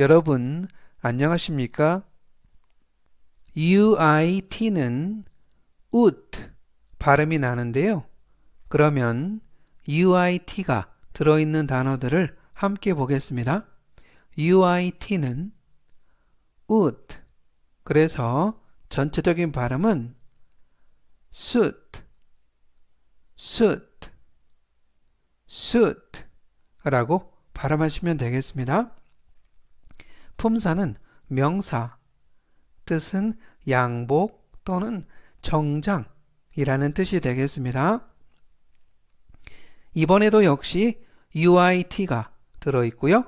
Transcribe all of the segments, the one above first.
여러분, 안녕하십니까? UIT는 ut 발음이 나는데요. 그러면 UIT가 들어있는 단어들을 함께 보겠습니다. UIT는 ut 그래서 전체적인 발음은 suit, suit, suit 라고 발음하시면 되겠습니다. 품사는 명사, 뜻은 양복 또는 정장이라는 뜻이 되겠습니다. 이번에도 역시 UIT가 들어있고요.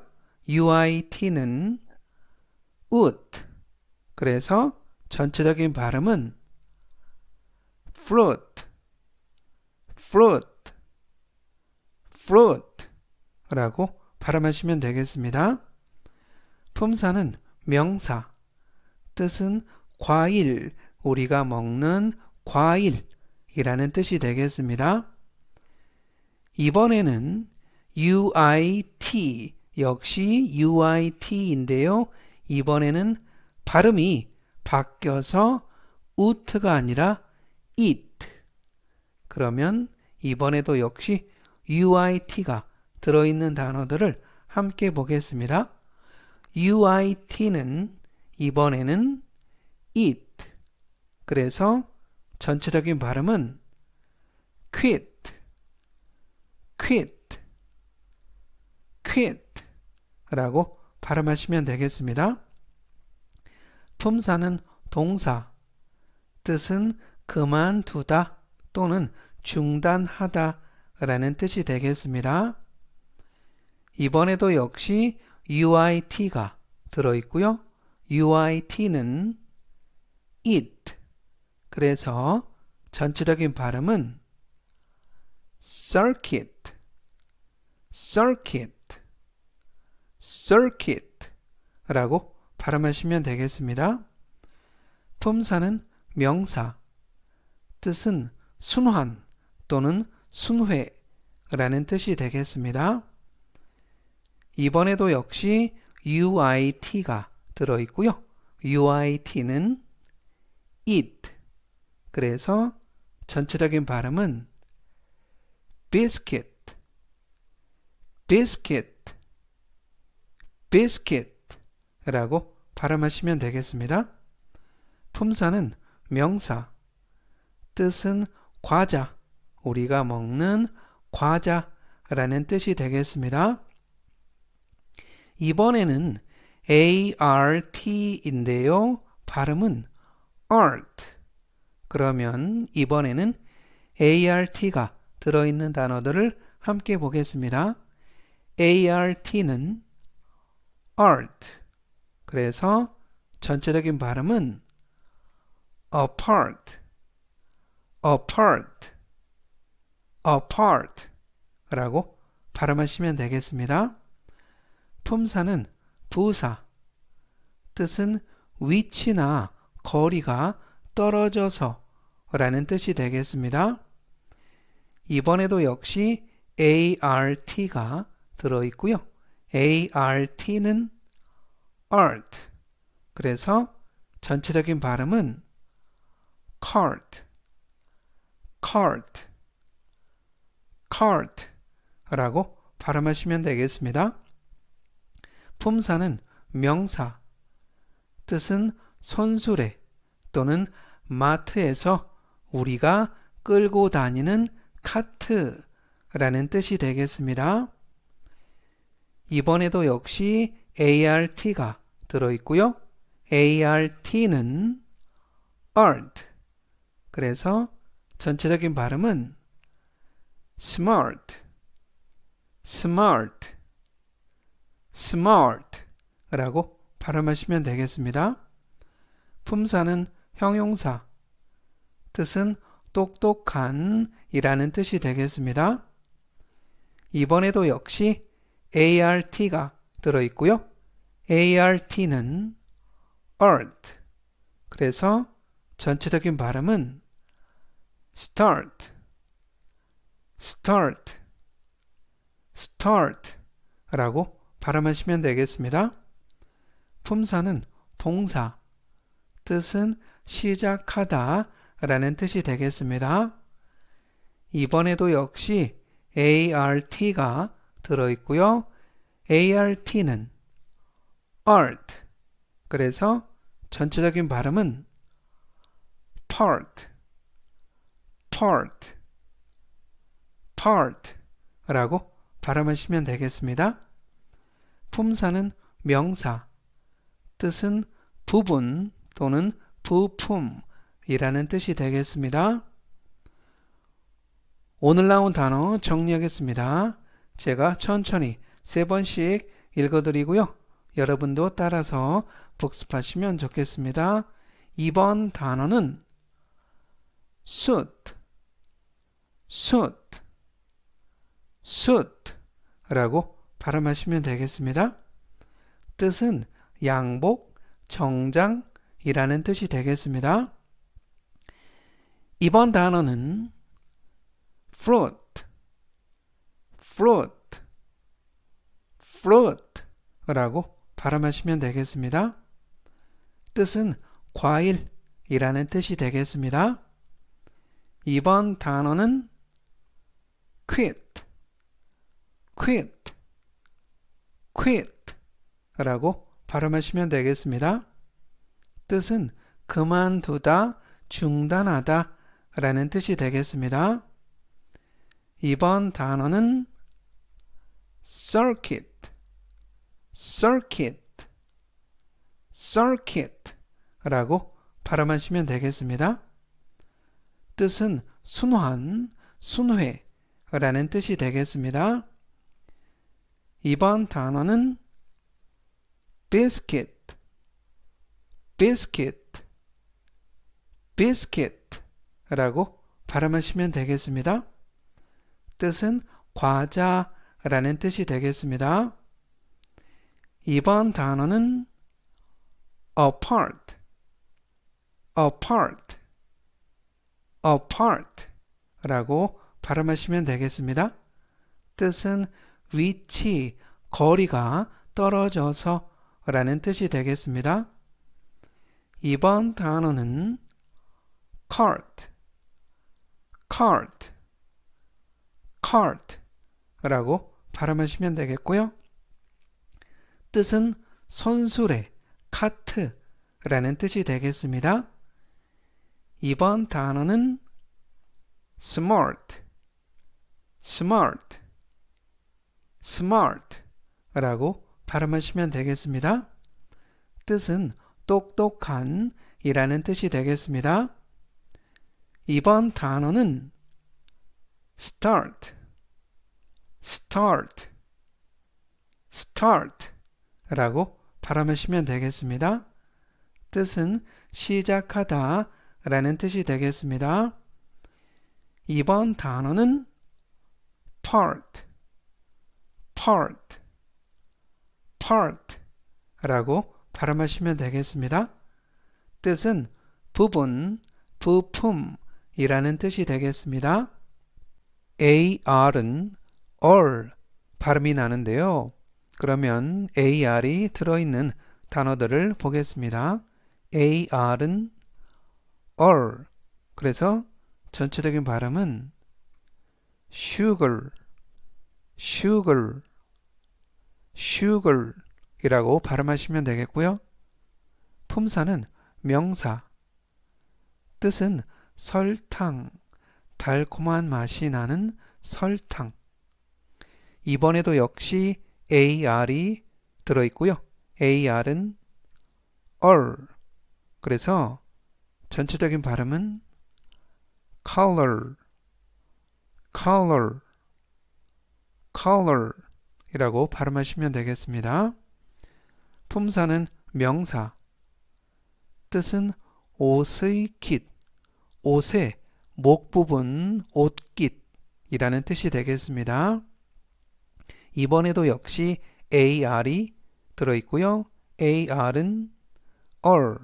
UIT는 ut 그래서 전체적인 발음은 fruit, fruit, fruit 라고 발음하시면 되겠습니다. 품사는 명사, 뜻은 과일, 우리가 먹는 과일이라는 뜻이 되겠습니다. 이번에는 UIT, 역시 UIT인데요. 이번에는 발음이 바뀌어서 ut가 아니라 it. 그러면 이번에도 역시 UIT가 들어있는 단어들을 함께 보겠습니다. UIT는 이번에는 it. 그래서 전체적인 발음은 quit, quit, quit 라고 발음하시면 되겠습니다. 품사는 동사, 뜻은 그만두다 또는 중단하다 라는 뜻이 되겠습니다. 이번에도 역시 UIT가 들어있고요. UIT는 it. 그래서 전체적인 발음은 circuit, circuit, circuit 라고 발음하시면 되겠습니다. 품사는 명사, 뜻은 순환 또는 순회라는 뜻이 되겠습니다. 이번에도 역시 UIT가 들어있고요. UIT는 it. 그래서 전체적인 발음은 biscuit, biscuit, biscuit 라고 발음하시면 되겠습니다. 품사는 명사, 뜻은 과자, 우리가 먹는 과자라는 뜻이 되겠습니다. 이번에는 ART인데요. 발음은 art. 그러면 이번에는 ART가 들어있는 단어들을 함께 보겠습니다. ART는 art. 그래서 전체적인 발음은 apart, apart, apart 라고 발음하시면 되겠습니다. 품사는 부사, 뜻은 위치나 거리가 떨어져서 라는 뜻이 되겠습니다. 이번에도 역시 ART가 들어있고요. ART는 art. 그래서 전체적인 발음은 cart, cart, cart 라고 발음하시면 되겠습니다. 품사는 명사, 뜻은 손수레 또는 마트에서 우리가 끌고 다니는 카트라는 뜻이 되겠습니다. 이번에도 역시 ART가 들어있고요. ART는 art. 그래서 전체적인 발음은 smart, smart, smart 라고 발음하시면 되겠습니다. 품사는 형용사, 뜻은 똑똑한 이라는 뜻이 되겠습니다. 이번에도 역시 ART가 들어있고요. ART는 art. 그래서 전체적인 발음은 start, start, start 라고 발음하시면 되겠습니다. 품사는 동사, 뜻은 시작하다 라는 뜻이 되겠습니다. 이번에도 역시 art가 들어있고요. art는 art, 그래서 전체적인 발음은 part, part, part 라고 발음하시면 되겠습니다. 품사는 명사, 뜻은 부분 또는 부품이라는 뜻이 되겠습니다. 오늘 나온 단어 정리하겠습니다. 제가 천천히 세 번씩 읽어드리고요. 여러분도 따라서 복습하시면 좋겠습니다. 2번 단어는 suit, suit, suit 라고 발음하시면 되겠습니다. 뜻은 양복, 정장이라는 뜻이 되겠습니다. 이번 단어는 fruit, fruit, fruit 라고 발음하시면 되겠습니다. 뜻은 과일이라는 뜻이 되겠습니다. 이번 단어는 quit, quit, quit 라고 발음하시면 되겠습니다. 뜻은 그만두다, 중단하다 라는 뜻이 되겠습니다. 이번 단어는 circuit, circuit, circuit 라고 발음하시면 되겠습니다. 뜻은 순환, 순회 라는 뜻이 되겠습니다. 이번 단어는 biscuit, biscuit, biscuit 라고 발음하시면 되겠습니다. 뜻은 과자라는 뜻이 되겠습니다. 이번 단어는 apart, apart, apart 라고 발음하시면 되겠습니다. 뜻은 위치, 거리가 떨어져서 라는 뜻이 되겠습니다. 이번 단어는 cart, cart, cart 라고 발음하시면 되겠고요. 뜻은 손수레, 카트 라는 뜻이 되겠습니다. 이번 단어는 smart, smart, smart 라고 발음하시면 되겠습니다. 뜻은 똑똑한 이라는 뜻이 되겠습니다. 이번 단어는 start, start, start 라고 발음하시면 되겠습니다. 뜻은 시작하다 라는 뜻이 되겠습니다. 이번 단어는 part, part, part 라고 발음하시면 되겠습니다. 뜻은 부분, 부품이라는 뜻이 되겠습니다. AR은 all 발음이 나는데요. 그러면 AR이 들어있는 단어들을 보겠습니다. AR은 all 그래서 전체적인 발음은 sugar, sugar, sugar 이라고 발음하시면 되겠고요. 품사는 명사, 뜻은 설탕, 달콤한 맛이 나는 설탕. 이번에도 역시 AR이 들어있고요. AR은 all. 그래서 전체적인 발음은 color, color, color 이라고 발음하시면 되겠습니다. 품사는 명사, 뜻은 옷의 깃, 옷의 목 부분 옷깃이라는 뜻이 되겠습니다. 이번에도 역시 AR이 들어있고요. AR은 all,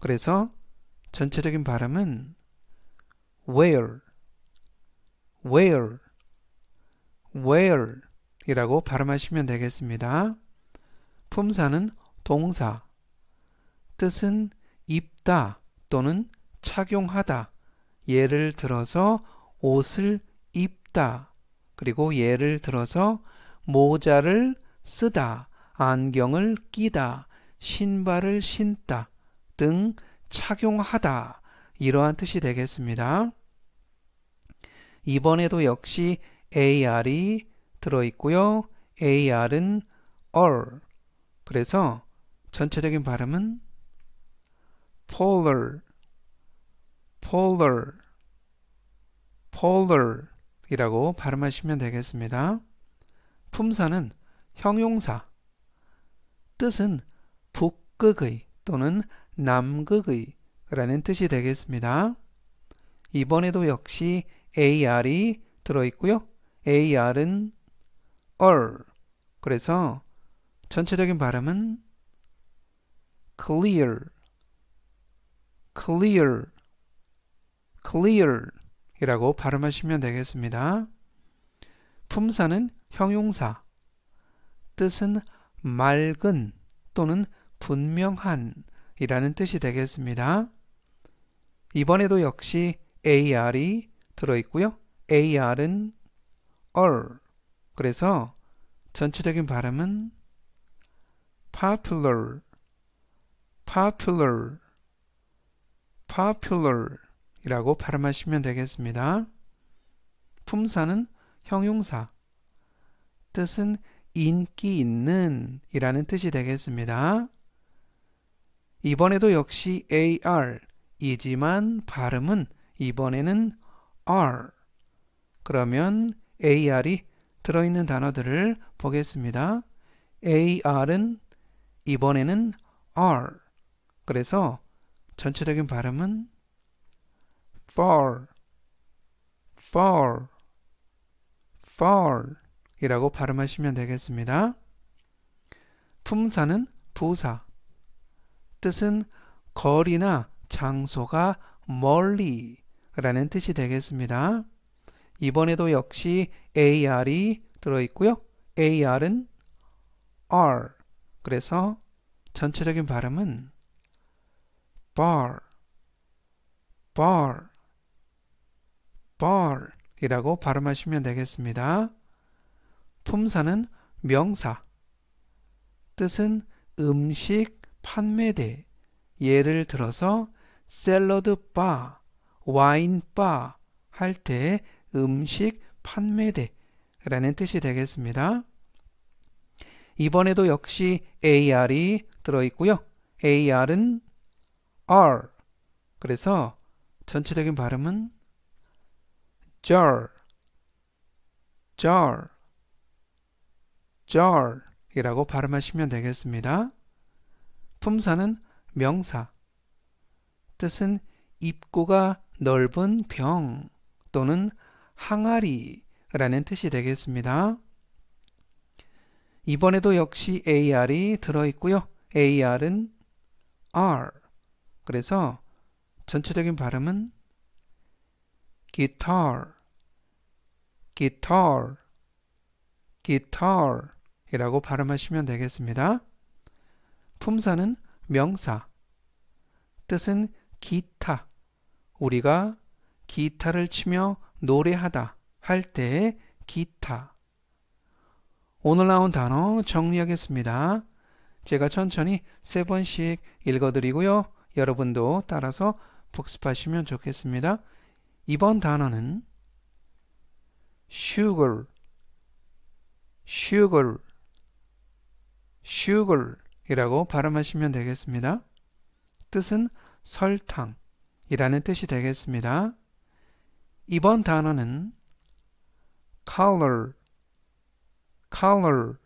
그래서 전체적인 발음은 wear, wear, wear 이라고 발음하시면 되겠습니다. 품사는 동사, 뜻은 입다 또는 착용하다. 예를 들어서 옷을 입다. 그리고 예를 들어서 모자를 쓰다, 안경을 끼다, 신발을 신다 등 착용하다. 이러한 뜻이 되겠습니다. 이번에도 역시 AR이 들어있고요. AR은 all. 그래서 전체적인 발음은 polar, polar, polar 이라고 발음하시면 되겠습니다. 품사는 형용사, 뜻은 북극의 또는 남극의 라는 뜻이 되겠습니다. 이번에도 역시 AR이 들어있고요. AR은 all. 그래서 전체적인 발음은 clear, clear, clear 이라고 발음하시면 되겠습니다. 품사는 형용사, 뜻은 맑은 또는 분명한 이라는 뜻이 되겠습니다. 이번에도 역시 AR이 들어있고요. AR은 all. 그래서 전체적인 발음은 popular, popular, popular 이라고 발음하시면 되겠습니다. 품사는 형용사, 뜻은 인기 있는 이라는 뜻이 되겠습니다. 이번에도 역시 AR 이지만 발음은 이번에는 R. 그러면 AR이 들어있는 단어들을 보겠습니다. AR은 이번에는 R. 그래서 전체적인 발음은 far, far, far 이라고 발음하시면 되겠습니다. 품사는 부사, 뜻은 거리나 장소가 멀리 라는 뜻이 되겠습니다. 이번에도 역시 AR이 들어있고요. AR은 R. 그래서 전체적인 발음은 bar, bar, bar 이라고 발음하시면 되겠습니다. 품사는 명사, 뜻은 음식 판매대, 예를 들어서 샐러드 바, 와인 바 할 때 음식 판매대 라는 뜻이 되겠습니다. 이번에도 역시 AR이 들어있고요. AR은 R. 그래서 전체적인 발음은 jar, jar, jar 이라고 발음하시면 되겠습니다. 품사는 명사. 뜻은 입구가 넓은 병 또는 항아리라는 뜻이 되겠습니다. 이번에도 역시 AR이 들어있고요. AR은 R. 그래서 전체적인 발음은 guitar, guitar, guitar 이라고 발음하시면 되겠습니다. 품사는 명사, 뜻은 기타. 우리가 기타를 치며 노래하다 할 때 기타. 오늘 나온 단어 정리하겠습니다. 제가 천천히 세 번씩 읽어드리고요. 여러분도 따라서 복습하시면 좋겠습니다. 이번 단어는 sugar, sugar, sugar 이라고 발음하시면 되겠습니다. 뜻은 설탕이라는 뜻이 되겠습니다. 이번 단어는 color, color,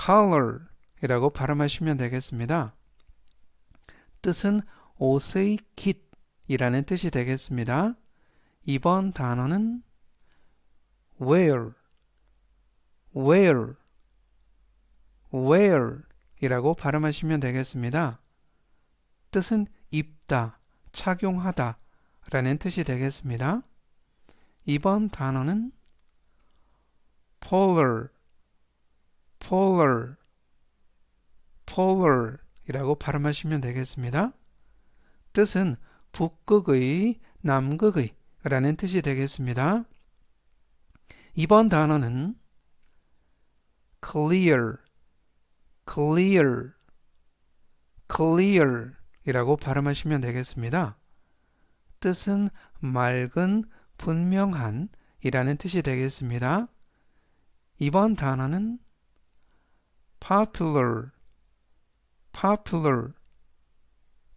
color 이라고 발음하시면 되겠습니다. 뜻은 옷의 깃 이라는 뜻이 되겠습니다. 이번 단어는 wear, wear, wear 이라고 발음하시면 되겠습니다. 뜻은 입다, 착용하다 라는 뜻이 되겠습니다. 이번 단어는 polar, polar, polar 이라고 발음하시면 되겠습니다. 뜻은 북극의, 남극의 라는 뜻이 되겠습니다. 이번 단어는 clear, clear, clear 이라고 발음하시면 되겠습니다. 뜻은 맑은, 분명한 이라는 뜻이 되겠습니다. 이번 단어는 popular, popular,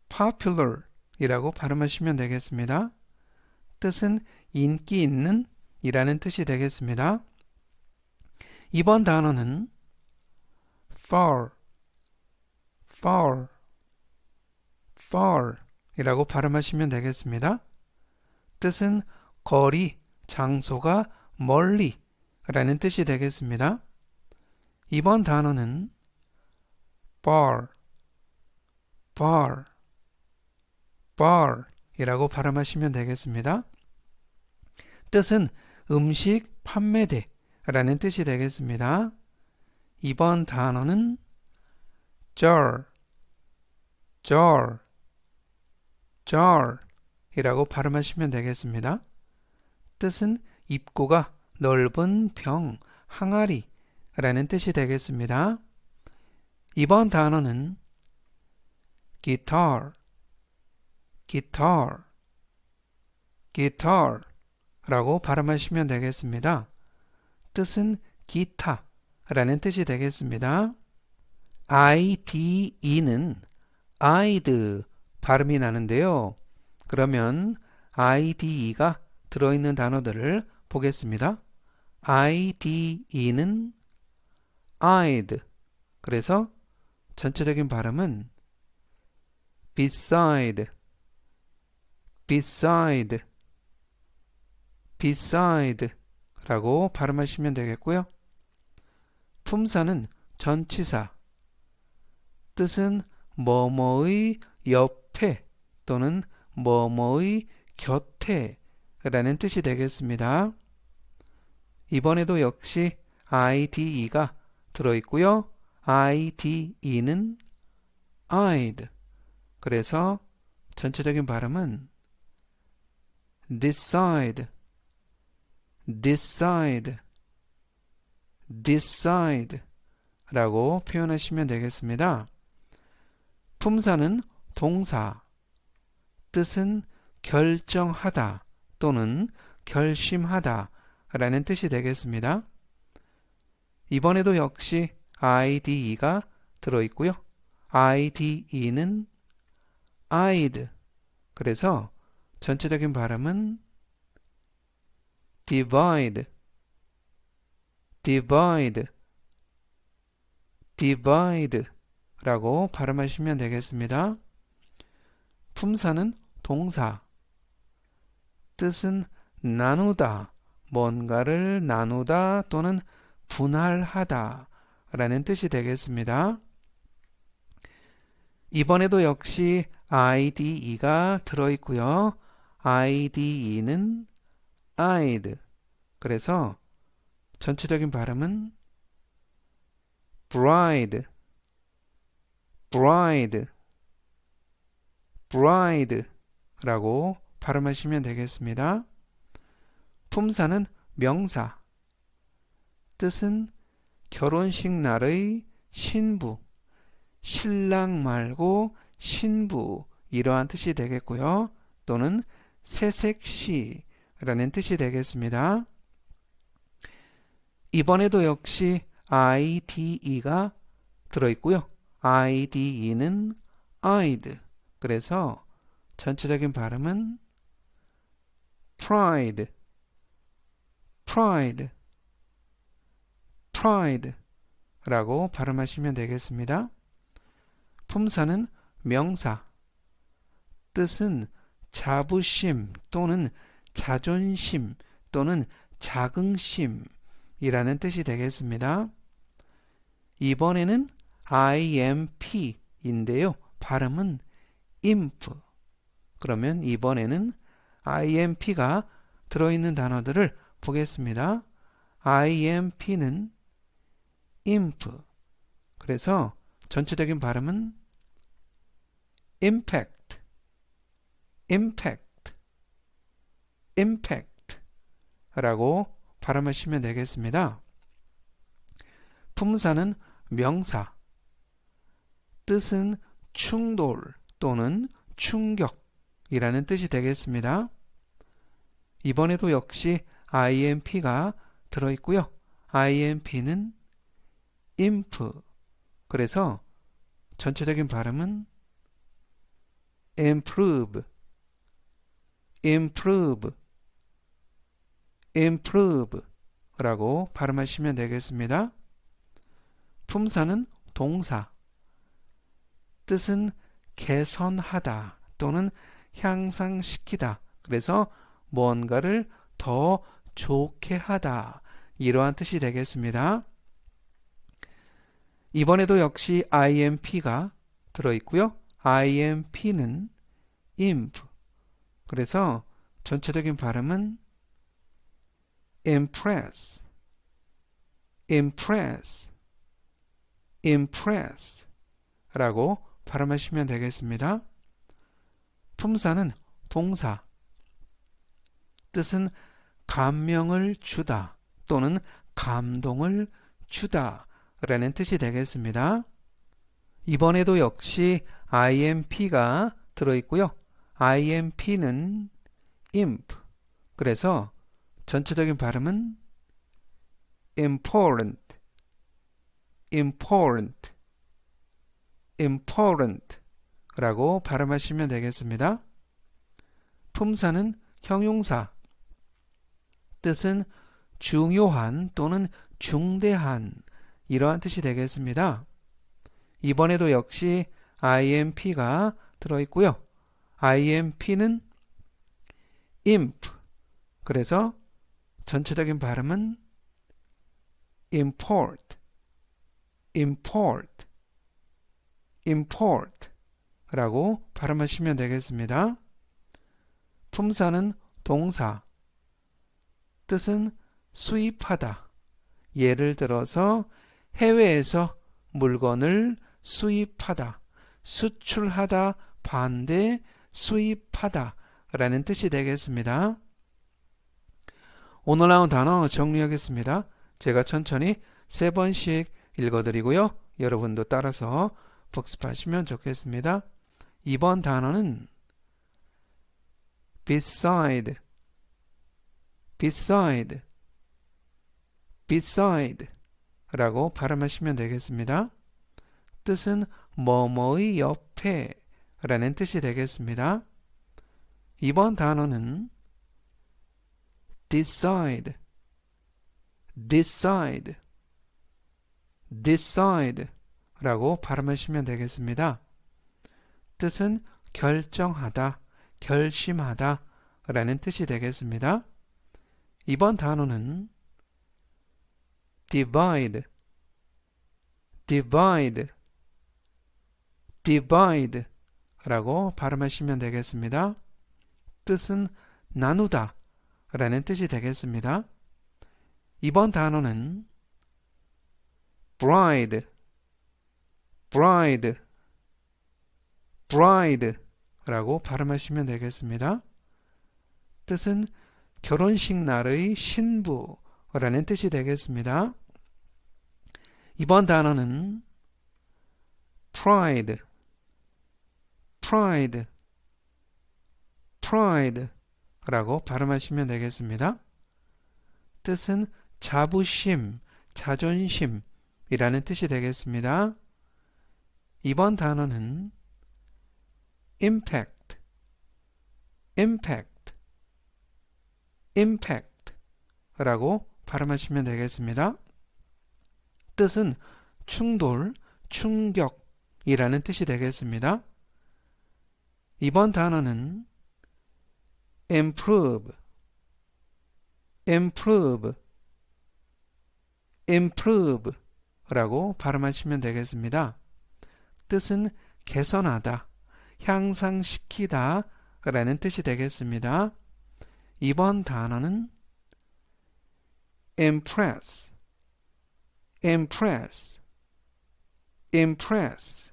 popular 이라고 발음하시면 되겠습니다. 뜻은 인기 있는 이라는 뜻이 되겠습니다. 이번 단어는 far, far, far 이라고 발음하시면 되겠습니다. 뜻은 거리, 장소가 멀리 라는 뜻이 되겠습니다. 이번 단어는 bar, bar, bar 이라고 발음하시면 되겠습니다. 뜻은 음식 판매대 라는 뜻이 되겠습니다. 이번 단어는 jar, jar, jar 이라고 발음하시면 되겠습니다. 뜻은 입구가 넓은 병, 항아리 라는 뜻이 되겠습니다. 이번 단어는 guitar, guitar, guitar 라고 발음하시면 되겠습니다. 뜻은 기타 라는 뜻이 되겠습니다. IDE는 아이드 발음이 나는데요. 그러면 IDE가 들어있는 단어들을 보겠습니다. IDE는 eyed. 그래서 전체적인 발음은 beside, beside, beside 라고 발음하시면 되겠고요. 품사는 전치사, 뜻은 뭐뭐의 옆 에 또는 뭐뭐의 곁에 라는 뜻이 되겠습니다. 이번에도 역시 IDE가 들어있고요. IDE는 eyed. 그래서 전체적인 발음은 decide, decide, decide 라고 표현하시면 되겠습니다. 품사는 동사, 뜻은 결정하다 또는 결심하다 라는 뜻이 되겠습니다. 이번에도 역시 IDE가 들어있고요. IDE는 eyed. 그래서 전체적인 발음은 divide, divide, divide 라고 발음하시면 되겠습니다. 품사는 동사, 뜻은 나누다, 뭔가를 나누다 또는 분할하다 라는 뜻이 되겠습니다. 이번에도 역시 IDE가 들어있고요. IDE는 eyed. 그래서 전체적인 발음은 bride, bride, bride 라고 발음하시면 되겠습니다. 품사는 명사, 뜻은 결혼식 날의 신부, 신랑 말고 신부 이러한 뜻이 되겠고요. 또는 새색시라는 뜻이 되겠습니다. 이번에도 역시 IDE가 들어있고요. IDE는 eyed. 그래서 전체적인 발음은 pride, pride, pride 라고 발음하시면 되겠습니다. 품사는 명사, 뜻은 자부심 또는 자존심 또는 자긍심이라는 뜻이 되겠습니다. 이번에는 IMP인데요. 발음은 imp. 그러면 이번에는 IMP가 들어있는 단어들을 보겠습니다. IMP는 imp. 그래서 전체적인 발음은 impact, impact, impact 라고 발음하시면 되겠습니다. 품사는 명사, 뜻은 충돌 또는 충격이라는 뜻이 되겠습니다. 이번에도 역시 imp가 들어있고요. imp는 imp 그래서 전체적인 발음은 improve, improve, improve 라고 발음하시면 되겠습니다. 품사는 동사, 뜻은 개선하다 또는 향상시키다. 그래서 뭔가를 더 좋게 하다. 이러한 뜻이 되겠습니다. 이번에도 역시 imp가 들어있고요. imp는 imp. 그래서 전체적인 발음은 impress, impress, impress 라고 발음하시면 되겠습니다. 품사는 동사, 뜻은 감명을 주다 또는 감동을 주다 라는 뜻이 되겠습니다. 이번에도 역시 imp가 들어있고요. imp는 imp 그래서 전체적인 발음은 important, important, important 라고 발음하시면 되겠습니다. 품사는 형용사, 뜻은 중요한 또는 중대한 이러한 뜻이 되겠습니다. 이번에도 역시 imp가 들어있고요. imp는 imp 그래서 전체적인 발음은 import, import, import 라고 발음하시면 되겠습니다. 품사는 동사, 뜻은 수입하다. 예를 들어서 해외에서 물건을 수입하다, 수출하다, 반대, 수입하다 라는 뜻이 되겠습니다. 오늘 나온 단어 정리하겠습니다. 제가 천천히 세 번씩 읽어드리고요. 여러분도 따라서 복습하시면 좋겠습니다. 이번 단어는 beside, beside, beside 라고 발음하시면 되겠습니다. 뜻은 뭐뭐의 옆에 라는 뜻이 되겠습니다. 이번 단어는 decide, decide, decide 라고 발음하시면 되겠습니다. 뜻은 결정하다, 결심하다 라는 뜻이 되겠습니다. 이번 단어는 divide, divide, divide 라고 발음하시면 되겠습니다. 뜻은 나누다, 라는 뜻이 되겠습니다. 이번 단어는 bride, bride, bride 라고 발음하시면 되겠습니다. 뜻은 결혼식 날의 신부라는 뜻이 되겠습니다. 이번 단어는 pride, pride, pride 라고 발음하시면 되겠습니다. 뜻은 자부심, 자존심이라는 뜻이 되겠습니다. 이번 단어는 impact, impact, impact 라고 발음하시면 되겠습니다. 뜻은 충돌, 충격이라는 뜻이 되겠습니다. 이번 단어는 improve, improve, improve 라고 발음하시면 되겠습니다. 뜻은 개선하다, 향상시키다 라는 뜻이 되겠습니다. 이번 단어는 impress, impress, impress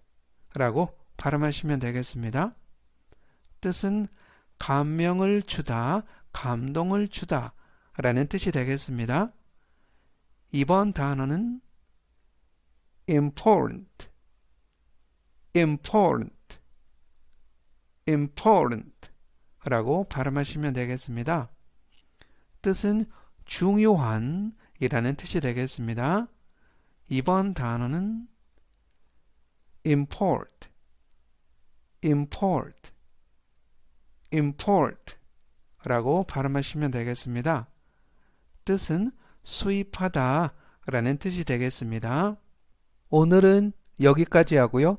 라고 발음하시면 되겠습니다. 뜻은 감명을 주다, 감동을 주다 라는 뜻이 되겠습니다. 이번 단어는 important, important, important 라고 발음하시면 되겠습니다. 뜻은 중요한 이라는 뜻이 되겠습니다. 이번 단어는 import, import, import 라고 발음하시면 되겠습니다. 뜻은 수입하다 라는 뜻이 되겠습니다. 오늘은 여기까지 하고요.